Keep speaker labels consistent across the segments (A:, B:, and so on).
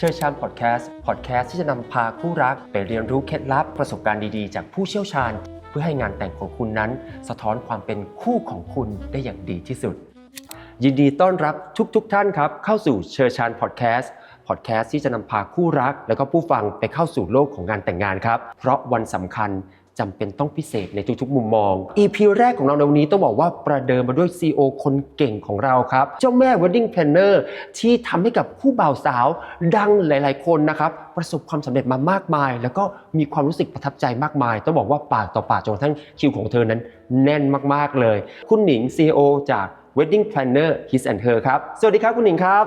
A: เชิญชามพอดแคสต์พอดแคสต์ที่จะนำพาคู่รักไปเรียนรู้เคล็ดลับประสบการณ์ดีๆ จากผู้เชี่ยวชาญ เพื่อให้งานแต่งของคุณนั้น สะท้อนความเป็นคู่ของคุณได้อย่างดีที่สุด ยินดีต้อนรับทุกๆทท่านครับ เข้าสู่เชิญชานพอดแคสต์พอดแคสต์ที่จะนำพาคู่รัก และก็ผู้ฟังไปเข้าสู่โลกของงานแต่งงานครับ เพราะวันสำคัญ จำเป็นต้องพิเศษในทุกๆ มุมมอง EP แรกของเราในวันนี้ต้องบอกว่าประเดิมมาด้วย CEO คนเก่งของเราครับ เจ้าแม่ Wedding Planner ที่ทำให้กับคู่บ่าวสาวดังหลาย ๆ คนนะครับ ประสบความสำเร็จมามากมาย แล้วก็มีความรู้สึกประทับใจมากมาย ต้องบอกว่าปากต่อปากจนกระทั่งคิวของเธอนั้นแน่นมากๆเลย คุณหนิง CEO จาก Wedding Planner His and Her ครับ สวัสดีครับคุณหนิงครับ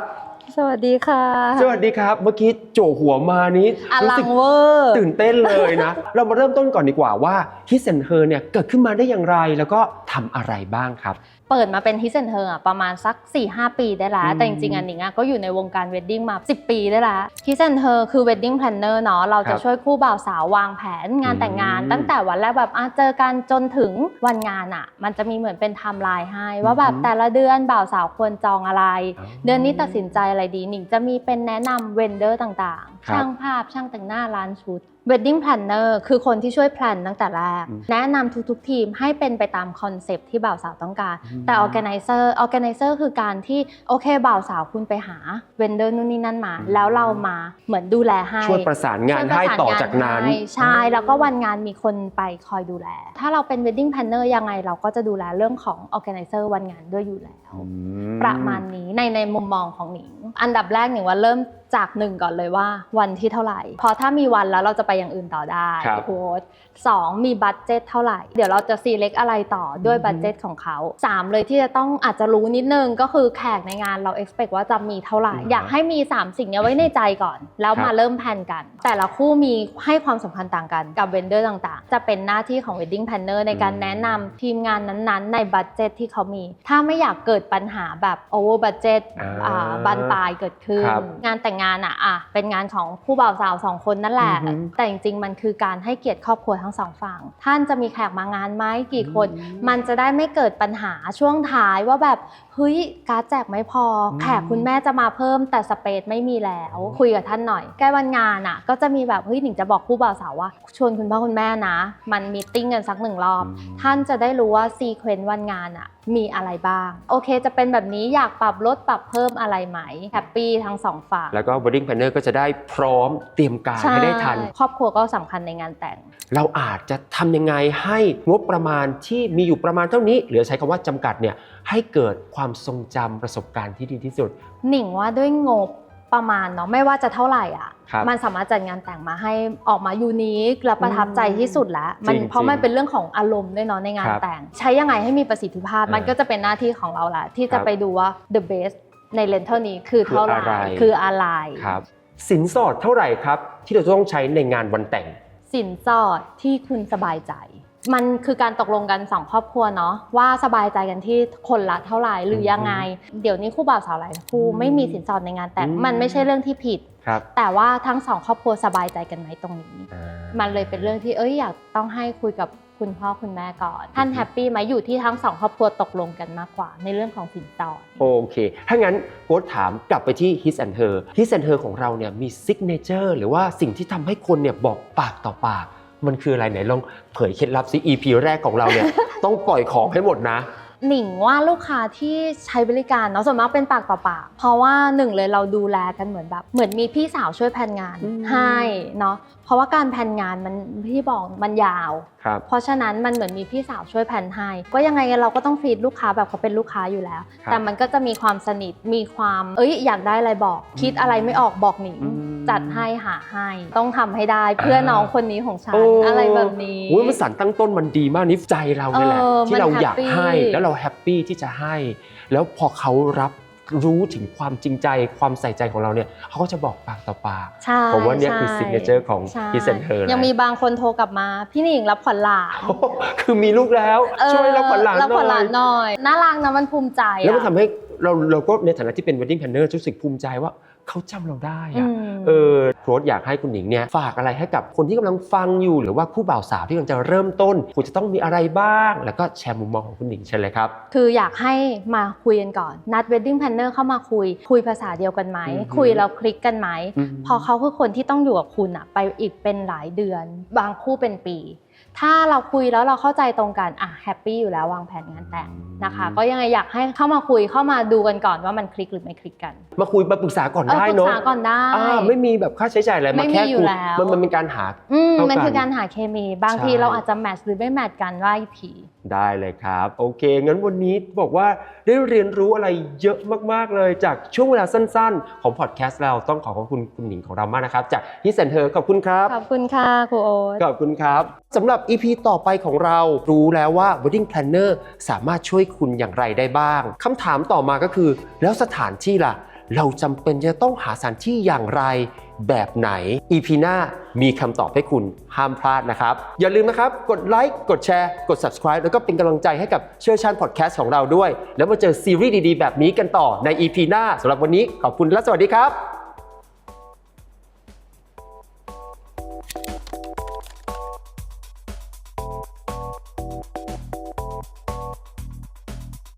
B: สวัสดีค่ะ
A: สวัสดีครับ เมื่อกี้โจหัวมานี้
B: อ
A: รู้
B: ลั
A: สึ
B: ง
A: ก
B: เวอร์
A: ตื่นเต้นเลยนะ เรามาเริ่มต้นก่อนดีกว่าว่า His and Her เนี่ยเกิดขึ้นมาได้อย่างไรแล้วก็ทำอะไรบ้างครับ
B: เปิดมาเป็นฮิสเซนเธอประมาณสัก 4-5 ปีได้แล้ว
A: อืม
B: แต่จริงๆอันหนิงอะก็อยู่ในวงการเวดดิ้งมา 10 ปีได้แล้วฮิสเซนเธอคือเวดดิ้งแพลนเนอร์เนาะเรา
A: ครั
B: จะ
A: บ
B: ช่วยคู่บ่าวสาววางแผนงาน
A: อืม
B: แต่งงาน ตั้งแต่วันแรกแบบอะเจอกันจนถึงวันงานอะมันจะมีเหมือนเป็นไทม์ไลน์ให้ ว่าแบบ
A: อืม
B: แต่ละเดือนบ่าวสาวควรจองอะไร
A: อ๋อ
B: เดือนนี้ตัดสินใจอะไรดีหนิงจะมีเป็นแนะนำเวนเดอร์ต่างๆ
A: ครับ
B: ช่างภาพช่างแต่งหน้าร้านชุด Wedding Planner คือคนที่ช่วยแพลนตั้งแต่แรก
A: อืม
B: แนะนำทุกๆทีมให้เป็นไปตามคอนเซปต์ที่บ่าวสาวต้องการ
A: อืม
B: แต่ Organizer Organizer คือการที่โอเคบ่าวสาวคุณไปหาเวนเดอร์นู่นนี่นั่นมา
A: อืม
B: แล้วเรามาเหมือนดูแลให้
A: ช่วยประสานงาน
B: ช่วยประ
A: ให้
B: ส
A: ต่อจากนั้น
B: ให้ใช่แล้วก็วันงานมีคนไปคอยดูแล ถ้าเราเป็น Wedding Planner ยังไงเราก็จะดูแลเรื่องของ Organizer วันงานด้วยอยู่แล้ว
A: อื
B: ประมาณนี้ในในมุมมองของหนิงอันดับแรกหนิงว่าเริ่ม จากหนึ่งก่อนเลยว่าวันที่เท่าไหร่ พอถ้ามีวันแล้วเราจะไปอย่างอื่นต่อได้
A: ครับ
B: โพสต์สองมีบัตเจ็ตเท่าไหร่ เดี๋ยวเราจะซีเล็กอะไรต่อด้วย
A: อือฮึ
B: บัตเจ็ตของเขาสามเลยที่จะต้องอาจจะรู้นิดนึงก็คือแขกในงานเรา expect ว่าจะมีเท่าไหร่
A: อือฮะ
B: อยากให้มี 3 สิ่งเนี้ยไว้ในใจก่อน แล้ว
A: ครับ
B: มาเริ่มแผนกัน แต่ละคู่มีให้ความสำคัญต่างกันกับเวนเดอร์ต่างๆ จะเป็นหน้าที่ของ wedding planner ในการ
A: อืม
B: แนะนำทีมงานนั้นๆ ในบัตเจ็ตที่เขามี ถ้าไม่อยากเกิดปัญหาแบบ over budget
A: อ่า
B: อ่าบานปลายเกิดขึ้น
A: ครับ
B: งานแต่งงานอะอะเป็นงานของผู้บ่าวสาวสองคนนั่นแหละ
A: อือฮึ
B: แต่จริงๆ มันคือการให้เกียรติครอบครัวทั้งสองฝั่ง ท่านจะมีแขกมางานไหมกี่คน
A: อืม
B: มันจะได้ไม่เกิดปัญหาช่วงท้ายว่าแบบเฮ้ยการดแจกไม่พออ
A: ม
B: แขกคุณแม่จะมาเพิ่มแต่สเปซไม่มีแล้ว คุยกับท่านหน่อย ใกล้วันงานอะ ก็จะมีแบบเฮ้ยหนิงจะบอกผู้บ่าวสาวว่า ชวนคุณพ่อคุณแม่นะ มันมีตติ้งกันสักหนึ่งรอบท่านจะได้รู้ว่าซีเควนต์วันงานอะมีอะไรบ้าง โอเค จะเป็นแบบนี้อยากปรับลดปรับเพิ่มอะไรไหมแฮปปี้ทั้งสองฝ่าย
A: แล้วก็ wedding planner ก็จะได้พร้อมเตรียมการให้ได้ทัน
B: ใช่ครอบครัวก็สำคัญในงานแต่ง
A: เราอาจจะทำยังไงให้งบประมาณที่มีอยู่ประมาณเท่านี้ หรือใช้คำว่าจำกัดเนี่ยให้เกิดความทรงจำประสบการณ์ที่ดีที่สุด
B: หนิงว่าด้วยงบ ประมาณเนาะไม่ว่าจะเท่าไหร่อะ
A: ครับ
B: มันสามารถจัดงานแต่งมาให้ออกมายูนิคและประทับใจที่สุดแล้วมัน
A: จริงๆ
B: เพราะมันเป็นเรื่องของอารมณ์ด้วยเนาะในงาน
A: ครับ
B: แต่ง ใช้ยังไงให้มีประสิทธิภาพ
A: เออ
B: มันก็จะเป็นหน้าที่ของเราแหละที่
A: ครั
B: จะ
A: บ
B: ไปดูว่า the best ในเลนเท่านี้คือเท่าไหร่
A: คืออะไร
B: คืออะไร
A: ครับ สินสอดเท่าไหร่ครับ ที่เราจะต้องใช้ในงานวันแต่ง
B: สินสอดที่คุณสบายใจ มันคือการตกลงกันสองครอบครัวเนาะว่าสบายใจกันที่คนละเท่าไหร่หรือยังไง เดี๋ยวนี้คู่บ่าวสาวหลายคู่
A: อืม
B: ไม่มีสินสอดในงานแต่ง
A: อืม
B: มันไม่ใช่เรื่องที่ผิด
A: ครับ
B: แต่ว่าทั้งสองครอบครัวสบายใจกันไหมตรงนี้
A: อ่า
B: มันเลยเป็นเรื่องที่เอ้ยอยากต้องให้คุยกับคุณพ่อคุณแม่ก่อน ท่านแฮปปี้ไหมอยู่ที่ทั้งสองครอบครัวตกลงกันมากกว่า ในเรื่องของสินสอด
A: โอเค ถ้างั้นโค้ดถามกลับไปที่ His and Her His and Her ของเราเนี่ยมี signature หรือว่าสิ่งที่ทำให้คนเนี่ยบอกปากต่อปาก มันคืออะไรไหนลองเผยเคล็ดลับซิ EP แรกของเราเนี่ย ต้องปล่อยของให้หมดนะ
B: หนิงว่าลูกค้าที่ใช้บริการเนาะส่วนมากเป็นปากต่อปากเพราะว่าหนึ่งเลยเราดูแลกันเหมือนแบบ เหมือนมีพี่สาวช่วยแผนงาน
A: อืม
B: ให้เนาะเพราะว่าการแผนงานมันพี่บอกมันยาว
A: ครับ
B: เพราะฉะนั้นมันเหมือนมีพี่สาวช่วยแผนให้ก็ยังไงเราก็ต้องฟีดลูกค้าแบบเขาเป็นลูกค้าอยู่แล้ว
A: ครับ
B: แต่มันก็จะมีความสนิทมีความเอ้ยอยากได้อะไรบอก คิดอะไรไม่ออกบอกหนิง
A: อืม
B: จัดให้หาให้ต้องทำให้ได้เพื่อน้องคนนี้ของฉัน
A: โอ้
B: อะไรแบบนี้
A: โอ้ยมันสารตั้งต้นมันดีมากนี่ใจเราเนี่ยแหละ
B: เออ
A: ที่เรา
B: มัน
A: อยาก
B: happy
A: ให้แล้วเราแฮปปี้ที่จะให้ แล้วพอเขารับรู้ถึงความจริงใจความใส่ใจของเราเนี่ยเขาก็จะบอกปากต่อปาก
B: ใช่
A: ผมว่าเนี่ยคือ
B: ใช่
A: signature ของ
B: ใช่
A: His and Her
B: ยัง
A: นะ
B: มีบางคนโทรกลับมา พี่หนิงรับผ่อนหลาน
A: คือมีลูกแล้ว
B: เออ
A: ช่วยรับผ่อนหลาน
B: รับผ่อนหลาน
A: หน่อย
B: หน่อยน่ารักนะมันภูมิใจ
A: แล้วมัน
B: อะ
A: ทำให้เราเราก็ในฐานะที่เป็น wedding planner รู้สึกภูมิใจว่า เขาจำเราได้
B: อื
A: อะ
B: ม
A: เออโรสอยากให้คุณหนิงเนี่ยฝากอะไรให้กับคนที่กำลังฟังอยู่ หรือว่าคู่บ่าวสาวที่กำลังจะเริ่มต้นคุณจะต้องมีอะไรบ้าง แล้วก็แชร์มุมมองของคุณหนิงเชิญเลยครับ
B: คืออยากให้มาคุยกันก่อน นัด wedding planner เข้ามาคุย คุยภาษาเดียวกันไหม
A: อือฮึ
B: คุยแล้วคลิกกันไหม
A: อืม
B: พอเขาคือคนที่ต้องอยู่กับคุณอะไปอีกเป็นหลายเดือน บางคู่เป็นปี ถ้าเราคุยแล้วเราเข้าใจตรงกันอะแฮปปี้อยู่แล้ววางแผนงานแต่งนะคะ ก็ยังไงอยากให้เข้ามาคุยเข้ามาดูกันก่อนว่ามันคลิกหรือไม่คลิกกัน
A: มาคุยมาปรึกษาก่อน
B: เออ
A: ได้
B: ปรึก
A: เนาะ
B: ษาก่อนได้
A: อ่าไม่มีแบบค่าใช้จ่ายอะไร
B: ไม่
A: มา
B: มี
A: แค่
B: อยู่
A: คุย
B: แล้ว
A: มันมันเป็นการหา
B: อืม
A: เท่ากัน
B: มันคือการหาเคมี บางที
A: ใช่
B: เราอาจจะแมทช์หรือไม่แมทช์กันว่าอีกที
A: ได้เลยครับ โอเค งั้นวันนี้บอกว่าได้เรียนรู้อะไรเยอะมาก ๆ เลยจากช่วงเวลาสั้น ๆ ของพอดแคสต์เราต้องขอขอบคุณคุณหนิงของเรามากนะครับ จากฮิสเซนเธอขอบคุณครับ
B: ขอบคุณค่ะครูโอ๊ต
A: ขอบคุณครับสำหรับหรับ EP ต่อไปของเรา รู้แล้วว่า Wedding Planner สามารถช่วยคุณอย่างไรได้บ้างคำถามต่อมาก็คือ แล้วสถานที่ล่ะ เราจำเป็นจะต้องหาสถานที่อย่างไร แบบไหน EP หน้ามีคำตอบให้คุณห้ามพลาดนะครับ อย่าลืมนะครับ กดไลค์กดแชร์ กด subscribe แล้วก็เป็นกำลังใจให้กับเชื่อชันพอดแคสต์ของเราด้วย แล้วมาเจอซีรีส์ดีๆ แบบนี้กันต่อใน EP หน้าสำหรับวันนี้ขอบคุณและสวัสดีครับ